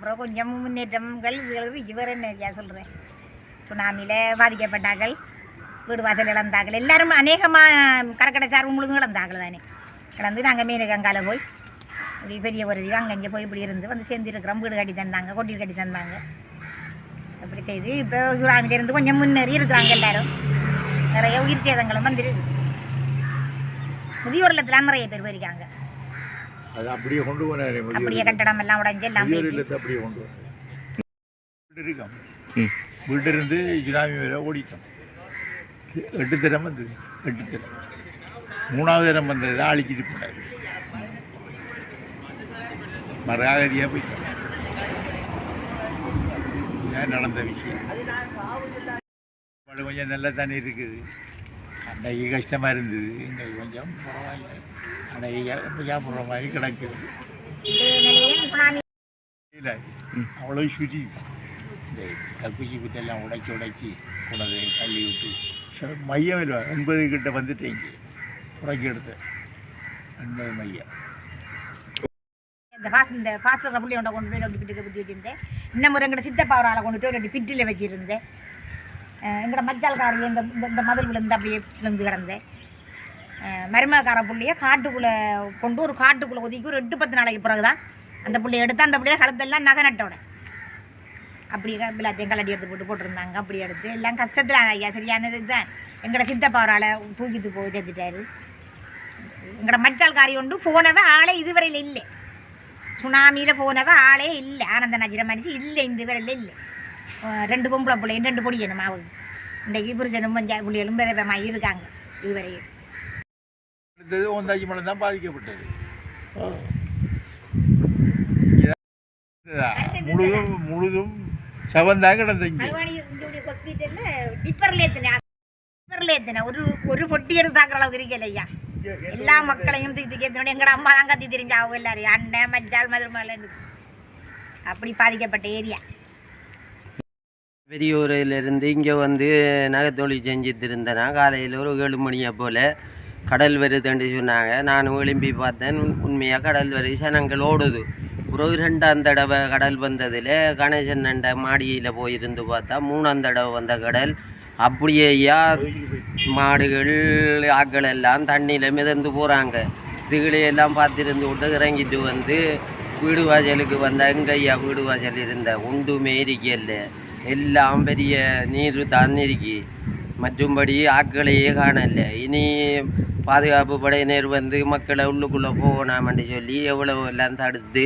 அப்புறம் கொஞ்சம் முன்னேற்றங்கள் இதுகளுக்கு இவர் நிறையா சொல்கிறேன் சுனாமியில் பாதிக்கப்பட்டார்கள். வீடு வாசல் இழந்தார்கள். எல்லாரும் அநேகமாக கரக்கடை சார் உங்களுக்கு இழந்தார்கள் தானே. இழந்து நாங்கள் மீனகங்கால போய் இப்படி பெரிய ஒரு இது அங்கே இங்கே போய் இப்படி இருந்து வந்து சேர்ந்துருக்கிறோம். வீடு கட்டி தந்தாங்க கொட்டி கட்டி தந்தாங்க. அப்படி செய்து இப்போ சுனாமிலேருந்து கொஞ்சம் முன்னேறி இருக்கிறாங்க எல்லோரும். நிறைய உயிர் சேதங்களும் வந்துருக்கு. முதியோர் இல்லத்தில் நிறைய பேர் போயிருக்காங்க. அது அப்படியே கொண்டு போனாரு அப்படியே கட்டடம் எல்லாம் உடைஞ்சு எல்லாம் இல்லத்தை அப்படியே கொண்டு வீடு இருக்கோம் ம். வீட்டு இருந்து சுனாமி வரை ஓடிட்டோம். எட்டு தரம் வந்தது எட்டு தரம் மூணாவது தரம் வந்தது அழிச்சிட்டு போனார் மராகதியாக போயிட்டோம். நடந்த விஷயம். அது கொஞ்சம் நல்ல தண்ணி இருக்குது. அன்னைக்கு கஷ்டமாக இருந்தது இன்னைக்கு கொஞ்சம் பரவாயில்ல அன்னைக்கு சாப்பிட்ற மாதிரி கிடக்குது இல்லை அவ்வளோ சுற்றி இந்த கக்குச்சி குத்தெல்லாம் உடைச்சி உடைச்சி கொண்டது தள்ளி விட்டு மையம் இல்லை எண்பது கிட்ட வந்துட்டேங்க உடைச்சி எடுத்து எண்பது மையம் இந்த பாஸ் இந்த பாஸ்டர் புள்ளி கொண்ட கொண்டு போய் ரெண்டு பிட்டுக்கு புத்தி வச்சிருந்தேன் இன்னும் ஒரு எங்கட சித்தப்பா ஒரு ஆளை கொண்டு போய் ரெண்டு பிட்டில் வச்சிருந்தேன் எங்களோட எங்கட மச்சால்காரி இந்த இந்த- இந்த மதில் விழுந்து அப்படியே விழுந்து கிடந்தேன் மருமகார புள்ளியை காட்டுக்குள்ளே கொண்டு ஒரு காட்டுக்குள்ளே ஒதுக்கி ஒரு எட்டு பத்து நாளைக்கு பிறகு தான் அந்த பிள்ளைய எடுத்து அந்த புள்ளைய கழுத்தெல்லாம் நகை நட்டோட அப்படி எல்லாத்தையும் கலட்டி எடுத்து போட்டு போட்டிருந்தாங்க. அப்படி எடுத்து எல்லாம் கஷ்டத்தில் ஐயா சரியானது தான் எங்களோட சித்தப்பா ஒரு ஆளை தூக்கிட்டு போய் சேர்த்துட்டாரு. எங்களோட மச்சால்காரி கொண்டு போனவ ஆளே இதுவரையில் இல்லை. சுனாமியில் போனவ ஆளே இல்லை. ஆனந்த நஜிர மனுஷி இல்லை இந்த வரையில் இல்லை. ரெண்டு பொம்பளை பிள்ளையும் ரெண்டு பொடியணும் மாவு இன்றைக்கு புருஷனும் பஞ்சா பிள்ளைகளும் பிறப்பமாக இருக்காங்க இதுவரையும் அடுத்தது ஒந்தாச்சி மலை தான் பாதிக்கப்பட்டது. முழுதும் முழுதும் சவந்தான் கிடந்தீங்க மறுபடி இங்கே ஹாஸ்பிட்டலில் டிப்பரில் ஏற்றினேன் டிப்பரில் ஏற்றினேன் ஒரு ஒரு பொட்டி எடுத்து தாக்குற அளவுக்கு இருக்கல ஐயா. எல்லா மக்களையும் தூக்கி தூக்கி ஏற்றினோட எங்கட அம்மா தான் கத்தி தெரிஞ்சு அவங்க எல்லாரையும். அண்ணன் மஞ்சால் மதுரமலை அப்படி பாதிக்கப்பட்ட ஏரியா வெளியூரிலிருந்து இங்கே வந்து நகைத்தொழில் செஞ்சுட்டு இருந்தேனா காலையில் ஒரு ஏழு மணியை போல் கடல் வருதுன்னு சொன்னாங்க. நானும் எழும்பி பார்த்தேன் உண்மையாக கடல் வருது சனங்கள் ஓடுது. ஒரு ரெண்டாம் தடவை கடல் வந்ததில் கணேசன் நண்ட மாடியில் போயிருந்து பார்த்தா மூணாம் தடவை வந்த கடல் அப்படியே யார் மாடுகள் ஆக்கள் எல்லாம் தண்ணியில் மிதந்து போகிறாங்க இதுகளையெல்லாம் பார்த்துருந்து விட்டு இறங்கிட்டு வந்து வீடு வாசலுக்கு வந்த எங்கய்யா வீடு வாசல் இருந்த? ஒன்றுமே இருக்கல. எல்லாம் பெரிய நீர் தான் இருக்கு மற்றும்படி ஆட்களையே காணல இனி பாதுகாப்பு படையினர் வந்து மக்களை உள்ளுக்குள்ளே போகணாமன்னு சொல்லி எவ்வளவு எல்லாம் தடுத்து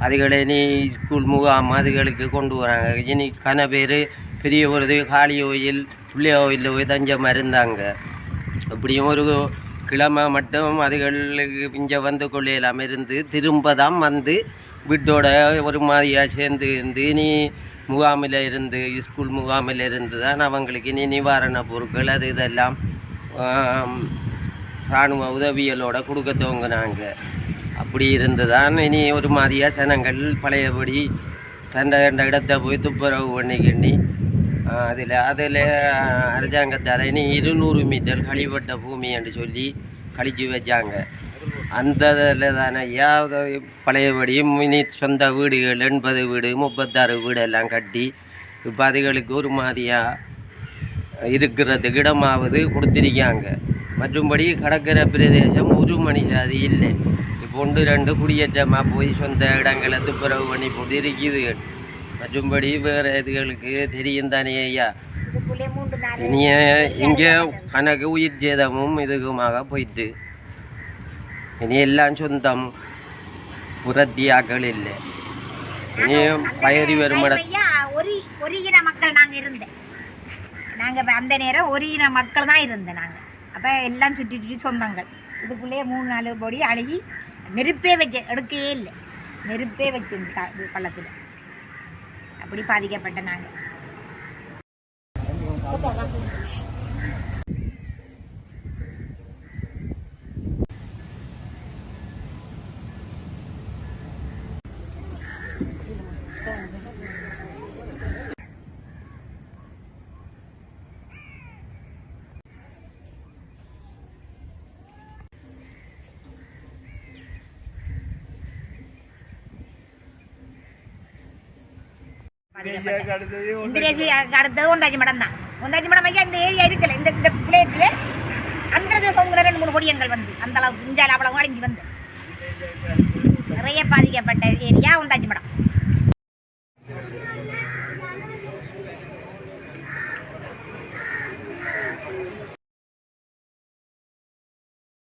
அதுகளை இனி ஸ்கூல் முகாம் அதுகளுக்கு கொண்டு வராங்க. இனி கன பேர் பெரிய ஒரு காளி கோயில் பிள்ளைய கோயிலில் போய் தஞ்சம் இருந்தாங்க அப்படியும் ஒரு கிழமை மட்டும் அதுகளுக்கு இங்கே வந்து கொள்ளையெல்லாம் இருந்து திரும்ப தான் வந்து வீட்டோட ஒரு மாதிரியாக சேர்ந்து இருந்து நீ முகாமில் இருந்து ஸ்கூல் முகாமில் இருந்து தான் அவங்களுக்கு இனி நிவாரண பொருட்கள் அது இதெல்லாம் இராணுவ உதவிகளோட கொடுக்க துவங்கினாங்க. அப்படி இருந்து தான் இனி ஒரு மாதிரியாக ஜனங்கள் பழையபடி கண்ட கண்ட இடத்தை போய் துப்புரவு பண்ணி கிண்ணி அதில் அதில் அரசாங்கத்தால் இனி இருநூறு மீட்டர் கழிவட்ட பூமி என்று சொல்லி கழிச்சு வச்சாங்க. அந்த இதில் தானே ஐயாவது பழையபடி இனி சொந்த வீடுகள் எண்பது வீடு முப்பத்தாறு வீடு எல்லாம் கட்டி இப்போ அதுகளுக்கு ஒரு மாதிரியாக இருக்கிறதுக்கு இடமாவது கொடுத்திருக்காங்க. மற்றும்படி கடற்கரை பிரதேசம் ஒரு மனுஷாதி இல்லை. இப்போ ஒன்று ரெண்டு குடியேற்றமாக போய் சொந்த இடங்களை துப்புரவு பண்ணி போட்டு இருக்குது. மற்றும்படி வேறு இதுகளுக்கு தெரியும் தானே ஐயா? இனிய இங்கே கணக்கு உயிர் சேதமும் இதுக்குமாக போயிட்டு. இனி எல்லாம் சொந்தம் புரத்தியாக்கள் இல்லை இனி பயிரி ஒரு ஒரு இன மக்கள் நாங்கள் இருந்தேன் நாங்கள் அந்த நேரம் ஒரு இன மக்கள் தான் இருந்தேன் நாங்கள் அப்போ எல்லாம் சுற்றி சுற்றி சொந்தங்கள் இதுக்குள்ளேயே மூணு நாலு பொடி அழுகி நெருப்பே வச்சு எடுக்கவே இல்லை நெருப்பே வச்சிருந்து இது பள்ளத்தில் அப்படி பாதிக்கப்பட்ட நாங்கள் இந்திரேசி அடுத்தது ஒந்தாச்சி மடம் தான் ஒந்தாச்சி மடம் ஐயா இந்த ஏரியா இருக்குல்ல இந்த இந்த அந்த சொங்குற ரெண்டு மூணு கொடியங்கள் வந்து அந்த அளவுக்கு இஞ்சால அவ்வளவு அழிஞ்சு வந்து நிறைய பாதிக்கப்பட்ட ஏரியா ஒந்தாச்சி மடம்